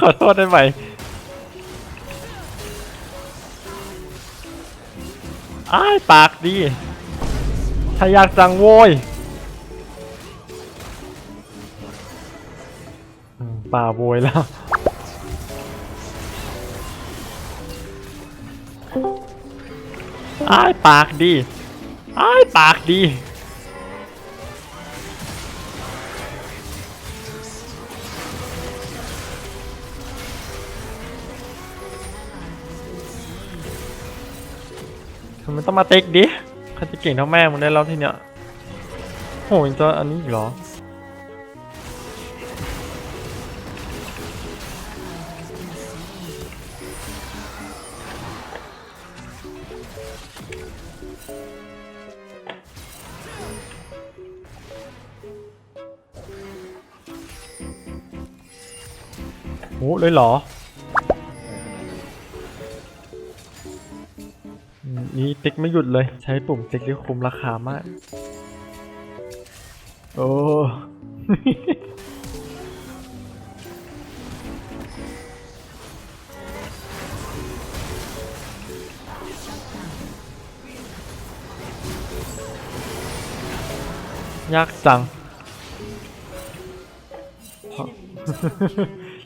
ขอโทษได้ไหมอ้ายปากดีถ้าอยากจังโวยป่าโวยแล้วอ้ายปากดีอ้ายปากดี มันต้องมาเต็กดิใครจะเก่งเท่าแม่มึงได้แล้วทีเนี้ยโหยจะอันนี้อีกเหรอโหเลยเหรอ ติ๊กไม่หยุดเลย ใช้ปุ่มติ๊กได้คุ้มราคามาก โอ้ ยากจัง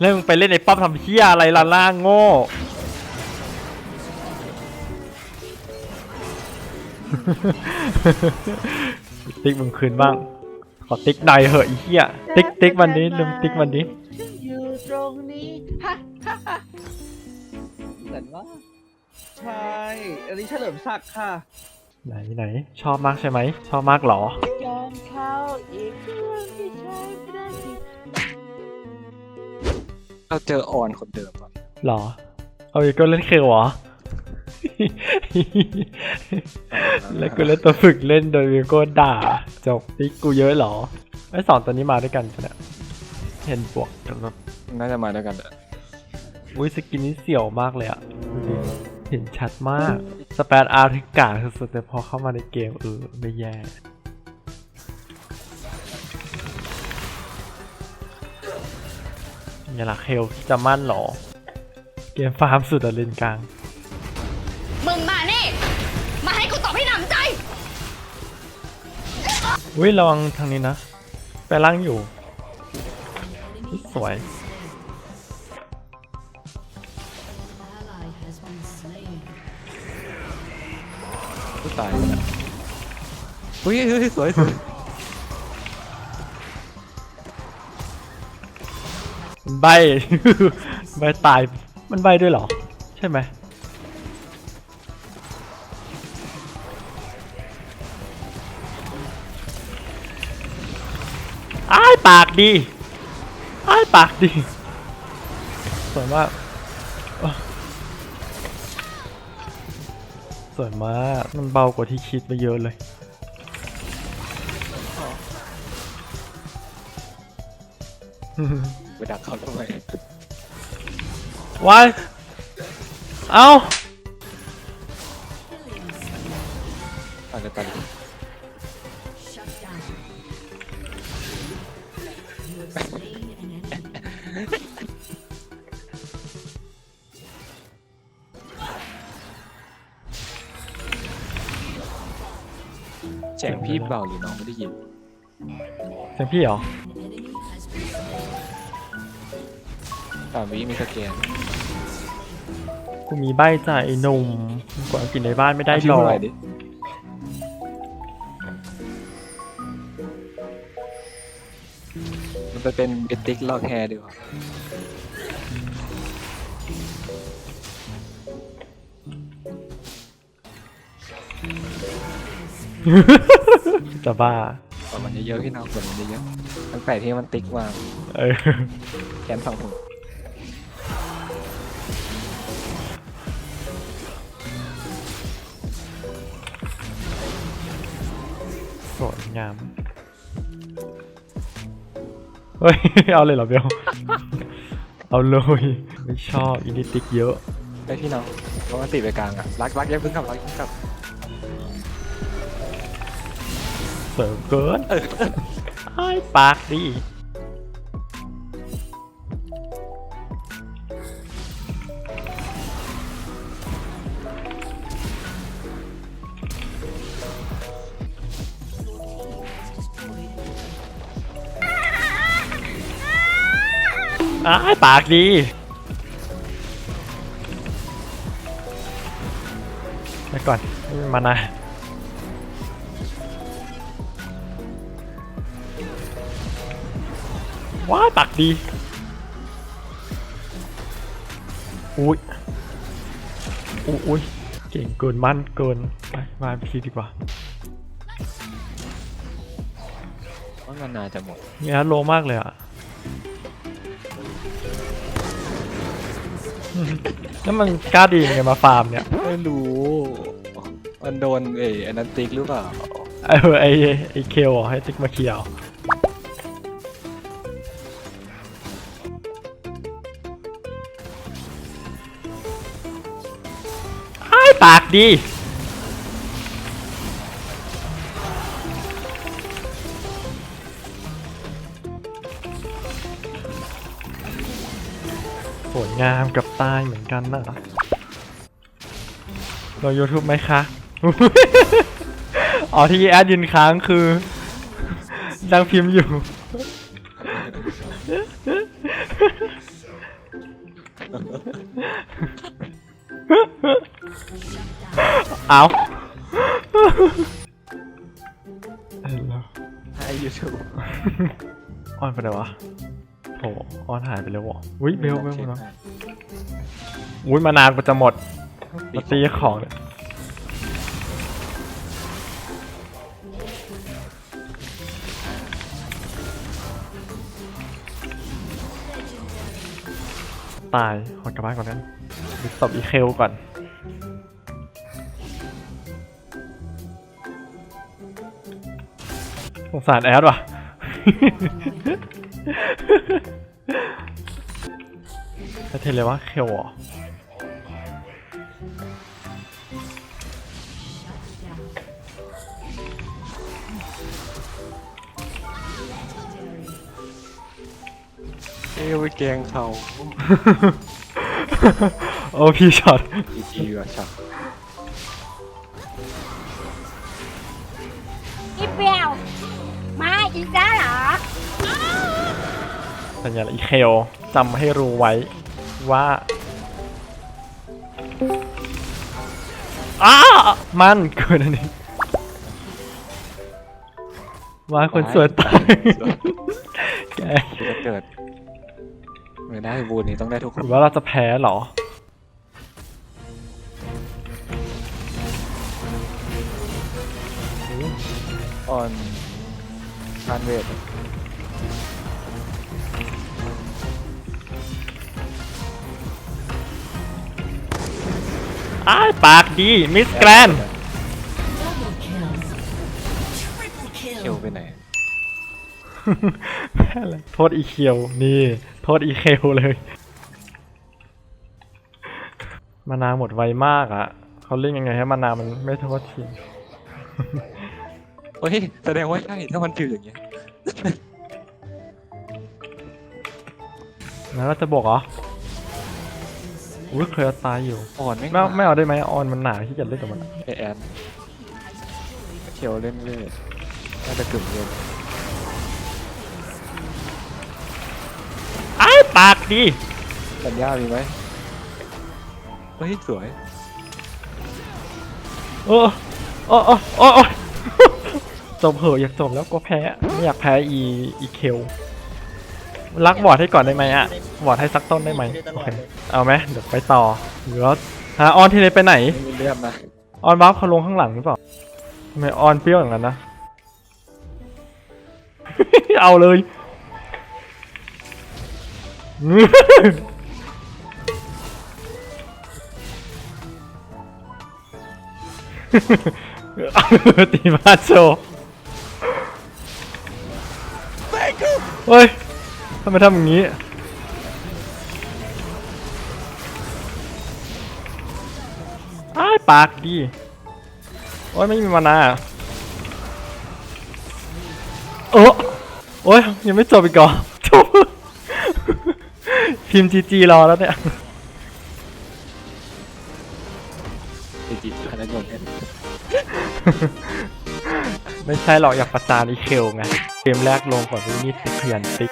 แล้วมึงไปเล่นในป้อมทำเพี้ยอะไรล่ะล่างโง่ ติ๊กมึงคืนบ้าง ขอติ๊กหน่อยเหอะไอีเหี้ย ติ๊กติ๊กวันนี้ลืมติ๊กวันนี้ฉันอยู่ตรงนี้ฮ่าฮ่าฮ่าเหมือนว่าใช่อันนี้เฉลิมศักดิ์ค่ะ ไหนไหน ชอบมากใช่ไหม ชอบมากเหรอ ยอมเข้าอีกครั้งที่ใช้ไม่ได้สิเราเจอออนคนเดิมอะเหรอ เอาอีกก็เล่นเคลเหรอ แล้วกูเล่นตัวฝึกเล่นโดยวิโก้ด่า จบติ๊กกูเยอะเหรอ ไอ้สองตัวนี้มาด้วยกันปะเนี่ยเห็นบวกน่าจะมาด้วยกันแหละอุ้ยสกินนี้เสี่ยวมากเลยอะดูดิเห็นชัดมาก สเปซอาร์ทิกาสุดๆแต่พอเข้ามาในเกมเออไม่แย่เนี่ยล่ะเคลจะมั่นเหรอ เกมฟาร์มสุดอะเลนกลาง มึงมานี่ มาให้กูตอบให้หนำใจ อุ้ยระวังทางนี้นะ แปลล่างอยู่ สวย ผู้ตายไปแล้วอุ้ยเฮ้ยสวยสวยใบ ใบตาย มันใบด้วยเหรอ ใช่ไหม ปากดีอ้ายปากดีสวยมากโอ้สวยมากมันเบากว่าที่คิดไปเยอะเลยไปดักเขาทำไมวายเอาอาจจะตัน เสียงพี่เบาหรือน้องไม่ได้ยิน เสียงพี่เหรอสามวิมีสแกนกูมีใบจ่ายไอ้หนุ่มกว่ากินในบ้านไม่ได้เอาพี่หรอกเท่าไหร่ดิมันไปเป็นเบติกลอกแฮร์ดีกว่า จะบ้ากดมันเยอะๆพี่น้องกดมันเยอะๆตั้งแต่ที่มันติ๊กวางเออแขนสองหัวสวยงาม เฮ้ย เอาเลยเหรอเบลเอาเลย ไม่ชอบอินิติกเยอะได้พี่น้องเพราะมันติดไปกลางอะรักรักอยังพึ่งกลับรักอยังพึ่งกลับ เสริมเกินไอ้ปากดีไอ้ปากดีไปก่อนมานะ ว้ายปากดีอุ้ยอุ้ยอุ้ยเก่งเกินมั่นเกินไปมาพีดีกว่าว่ามันนานจะหมดเนี่ยโลมากเลยอะแล้วมันกล้าดียังไงมาฟาร์มเนี่ยไม่รู้ มันโดนเอ้อันนั้นติ๊กหรือเปล่า เออไอไอเคลอะให้ติ๊กมาเคลียร์ ปากดีสวยงามกับตายเหมือนกันนะเรา YouTube ไหมคะ อ๋อที่แอดยืนค้างคือ ดังพิมพ์อยู่ เอาเห็นแล้วให้ยูทูบออนไปไหนวะโถออนหายไปแล้ววะอุ้ยเบลเบลเบลอุ้ยมานานกว่าจะหมดมาตีของเนี่ยตายขอกลับบ้านก่อนนั้นดิสตบอีเคลก่อน งสารแอดว่ะ จะเทเลว่าเคลเหรอเอ้ยไปแกงเขาโอ้พี่ช็อตจีจีว่ะฉากพี่เปรี้ยวมาอีกแล้วเหรอสัญญาณอีเคลจำให้รู้ไว้ว่าอ้ามันเกินอันนี้ว่าคนสวยตายแกจะเกิดไม่ได้บูนนี้ต้องได้ทุกคหนรือว่าเราจะแพ้เหรอออน ทานเวทอ้ายปากดี มิสแกรนเคียวไปไหนโทษอีเคียว นี่ โทษอีเคลเลย มานาหมดไวมากอะ่ะ เขาเล่นยังไงให้มานามันไม่โทษที เฮ้ยแสดงว่าใช่ถ้ามันถืออย่างเงี้ยแล้วเราจะบอกเหรออุ้ยเคยเอาตายอยู่ อ่อนไม่ไม่เอาไม่เอาได้ไหมออนมันหนาที่จะเล่นกับมันไอแอนเคียวเล่นเวทน่าจะกึ่งเล่นอ้ายปากดีสัญญามีไหมเฮ้ยสวย โอ้โอ้โอ้โอ้โอ้ จบเหอะอยากจบแล้วก็แพ้ไม่อยากแพ้อีอีเคลรักบอร์ดให้ก่อนได้ไหมอะบอร์ดให้สักต้นได้ไหมโอเคเอาไหมเดี๋ยวไปต่อหรือว่าหาออนทีเลยไปไหนไม่มีเลื่อมนะออนบัฟเขาลงข้างหลังหรือเปล่าทำไมออนเปรี้ยวอย่างนั้นนะ เอาเลย ตีมาโชว์ เฮ้ยทำไมทำอย่างนี้ อ้ายปากดีโอ้ยไม่มีมานาโอ้โอ้ยยังไม่จบอีกเหรอจบพิมพ์จีจีรอแล้วเนี่ยจีจีอันนั้นโยนเล่นไม่ใช่หรอกอยากประจานอีเคลไง เกมแรกลงก่อนที่นี่ติดขยันติ๊ก